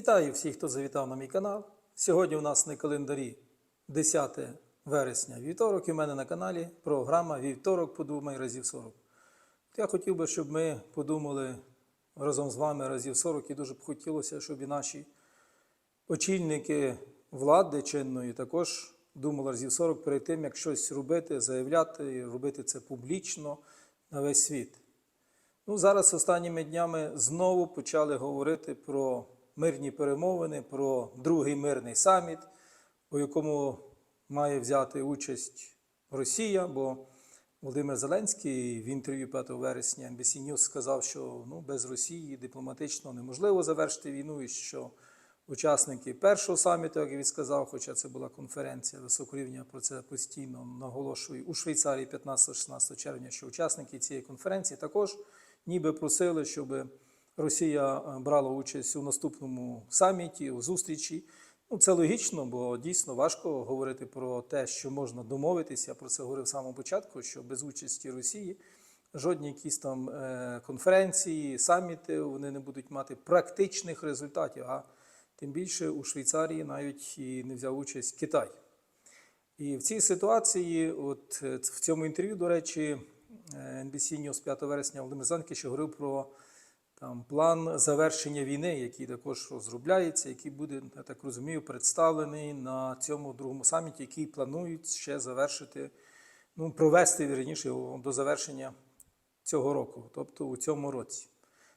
Вітаю всіх, хто завітав на мій канал. Сьогодні у нас на календарі 10 вересня вівторок, і в мене на каналі програма Вівторок подумай разів 40. Я хотів би, щоб ми подумали разом з вами разів 40, і дуже б хотілося, щоб і наші очільники влади чинної також думали разів 40 перед тим, як щось робити, заявляти робити це публічно на весь світ. Ну, зараз останніми днями знову почали говорити про мирні перемовини, про другий мирний саміт, у якому має взяти участь Росія, бо Володимир Зеленський в інтерв'ю 5 вересня NBC News сказав, що ну, без Росії дипломатично неможливо завершити війну, і що учасники першого саміту, як він сказав, хоча це була конференція високого рівня, про це постійно наголошую у Швейцарії 15-16 червня, що учасники цієї конференції також ніби просили, щоб Росія е, брала участь у наступному саміті, у зустрічі. Ну, це логічно, бо дійсно важко говорити про те, що можна домовитися. Я про це говорив з самого початку, що без участі Росії жодні якісь там е, конференції, саміти вони не будуть мати практичних результатів. А тим більше у Швейцарії навіть і не взяв участь Китай. І в цій ситуації, от е, в цьому інтерв'ю, до речі, NBC News 5 вересня Володимир Зеленський ще говорив про там, план завершення війни, який також розробляється, який буде, я так розумію, представлений на цьому другому саміті, який планують ще завершити, ну, провести вірніше до завершення цього року, тобто у цьому році.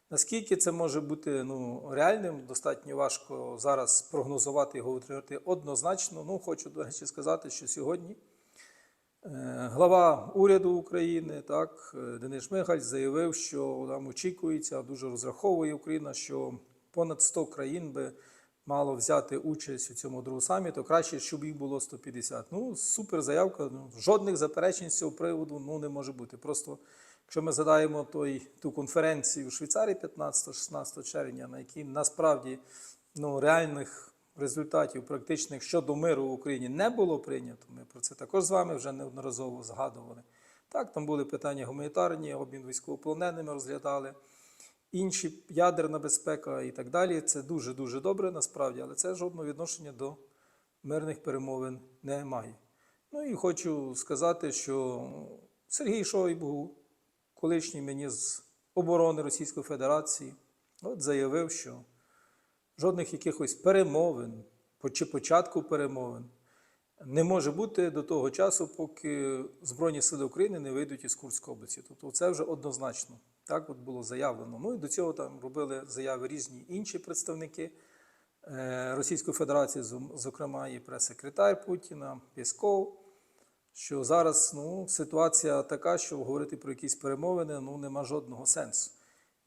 Наскільки це може бути ну, реальним, достатньо важко зараз прогнозувати і говорити однозначно. Ну, хочу, до речі, сказати, що сьогодні глава уряду України, так, е, Денис Шмигаль, заявив, що там очікується, дуже розраховує Україна, що понад 100 країн би мало взяти участь у цьому другому саміту. Краще, щоб їх було 150. Ну, супер заявка. Ну, жодних заперечень з цього приводу ну, не може бути. Просто Якщо ми згадаємо той, ту конференцію у Швейцарії 15-16 червня, на якій насправді ну, реальних результатів практичних щодо миру в Україні не було прийнято, ми про це також з вами вже неодноразово згадували. Так, там були питання гуманітарні, обмін військовополоненими розглядали, інші ядерна безпека і так далі. Це дуже-дуже добре насправді, але це жодного відношення до мирних перемовин не має. Ну і хочу сказати, що Сергій Шойбу, колишній з оборони Російської Федерації, от заявив, що жодних якихось перемовин чи початку перемовин не може бути до того часу, поки Збройні Сили України не вийдуть із Курської області. Тобто це вже однозначно так от було заявлено. Ну і до цього там робили заяви різні інші представники е, Російської Федерації, зокрема і прес-секретар Путіна, Пєсков що зараз ну, ситуація така, що говорити про якісь перемовини ну, нема жодного сенсу.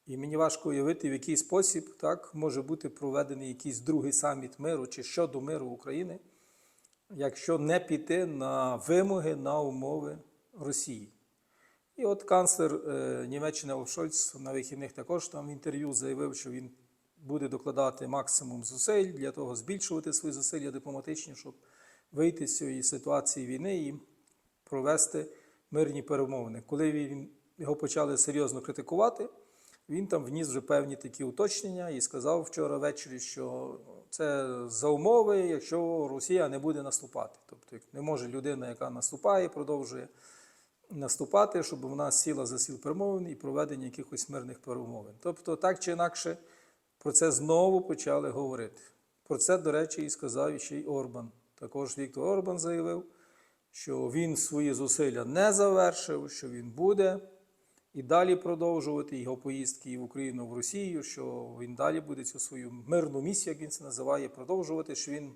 І мені важко уявити, в який спосіб так може бути проведений якийсь другий саміт миру чи щодо миру України, якщо не піти на вимоги, на умови Росії. І от канцлер е, Німеччини Олф Шольц на вихідних також там в інтерв'ю заявив, що він буде докладати максимум зусиль для того, збільшувати свої зусилля дипломатичні, щоб вийти з цієї ситуації війни і провести мирні перемовини. Коли він, його почали серйозно критикувати, він там вніс вже певні такі уточнення і сказав вчора ввечері, що це за умови, якщо Росія не буде наступати. Тобто не може людина, яка наступає, продовжує наступати, щоб вона сіла за сіл перемовин і проведення якихось мирних перемовин. Тобто, так чи інакше, про це знову почали говорити. Про це, до речі, і сказав ще й Орбан. Також Віктор Орбан заявив, що він свої зусилля не завершив, що він буде і далі продовжувати його поїздки в Україну, в Росію, що він далі буде цю свою мирну місію, як він це називає, продовжувати, що він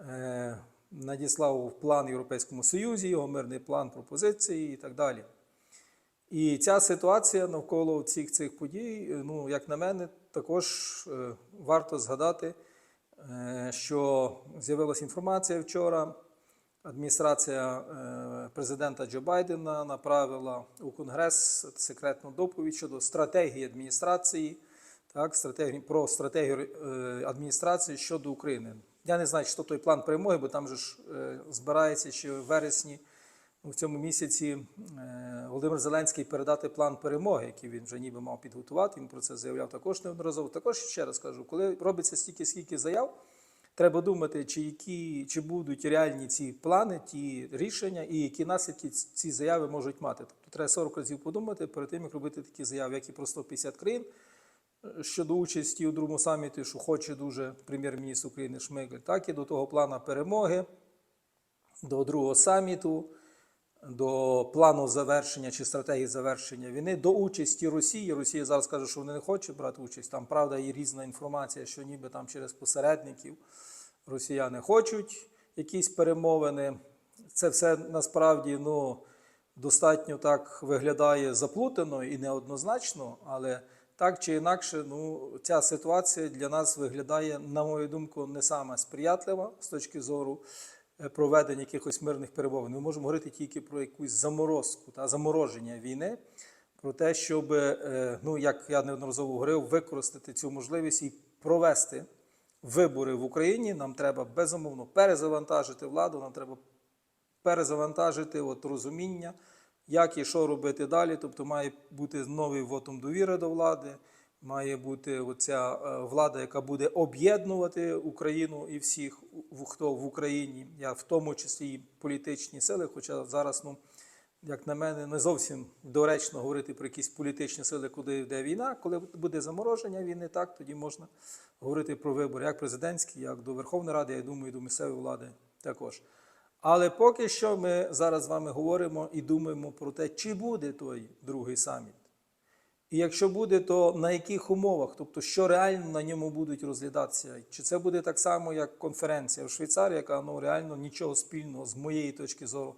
е, надіслав план Європейському Союзі, його мирний план пропозиції і так далі. І ця ситуація навколо цих цих подій, ну, як на мене, також е, варто згадати, е, що з'явилася інформація вчора Адміністрація е, президента Джо Байдена направила у Конгрес секретну доповідь щодо стратегії адміністрації, так, стратегії, про стратегію е, адміністрації щодо України. Я не знаю, що той план перемоги, бо там же ж е, збирається ще в вересні в цьому місяці Володимир Зеленський передати план перемоги, який він вже ніби мав підготувати. Він про це заявляв також неодноразово. Також ще раз кажу, коли робиться стільки скільки заяв, треба думати, чи які чи будуть реальні ці плани, ті рішення, і які наслідки ці заяви можуть мати. Тобто треба 40 разів подумати перед тим, як робити такі заяви, як і про 150 країн щодо участі у другому саміті, що хоче дуже прем'єр-міністр України Шмигаль, так і до того плана перемоги, до другого саміту, до плану завершення чи стратегії завершення війни, до участі Росії. Росія зараз каже, що вони не хочуть брати участь. Там правда є різна інформація, що ніби там через посередників росіяни хочуть якісь перемовини. Це все насправді ну, достатньо так виглядає заплутано і неоднозначно, але так чи інакше, ну, ця ситуація для нас виглядає, на мою думку, не саме сприятлива з точки зору проведення якихось мирних перемовин. Ми можемо говорити тільки про якусь заморозку та замороження війни, про те, щоб, е, ну, як я неодноразово говорив, використати цю можливість і провести вибори в Україні. Нам треба безумовно перезавантажити владу, нам треба перезавантажити от розуміння, як і що робити далі. Тобто має бути новий вотом довіри до влади, має бути оця е, влада, яка буде об'єднувати Україну і всіх, хто в Україні, я в тому числі і політичні сили, хоча зараз, ну. Як на мене, не зовсім доречно говорити про якісь політичні сили, куди йде війна. Коли буде замороження війни, так тоді можна говорити про вибори, як президентські, як до Верховної Ради, я думаю, і до місцевої влади також. Але поки що ми зараз з вами говоримо і думаємо про те, чи буде той другий саміт. І якщо буде, то на яких умовах, тобто що реально на ньому будуть розглядатися? Чи це буде так само, як конференція в Швейцарії, яка ну, реально нічого спільного з моєї точки зору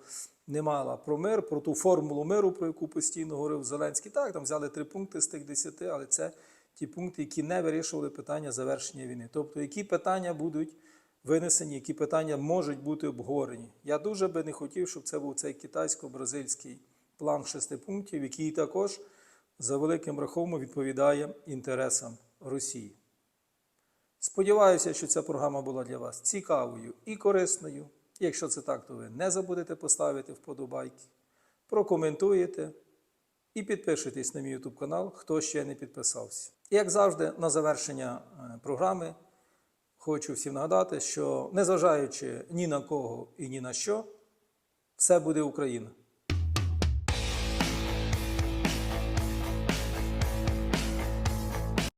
не мала про мир, про ту формулу миру, про яку постійно говорив Зеленський. Так, там взяли три пункти з тих десяти, але це ті пункти, які не вирішували питання завершення війни. Тобто, які питання будуть винесені, які питання можуть бути обговорені. Я дуже би не хотів, щоб це був цей китайсько-бразильський план шести пунктів, який також за великим рахунком відповідає інтересам Росії. Сподіваюся, що ця програма була для вас цікавою і корисною. Якщо це так, то ви не забудете поставити вподобайки, прокоментуєте і підпишитесь на мій YouTube канал, хто ще не підписався. І як завжди, на завершення е, програми хочу всім нагадати, що незважаючи ні на кого і ні на що, все буде Україна.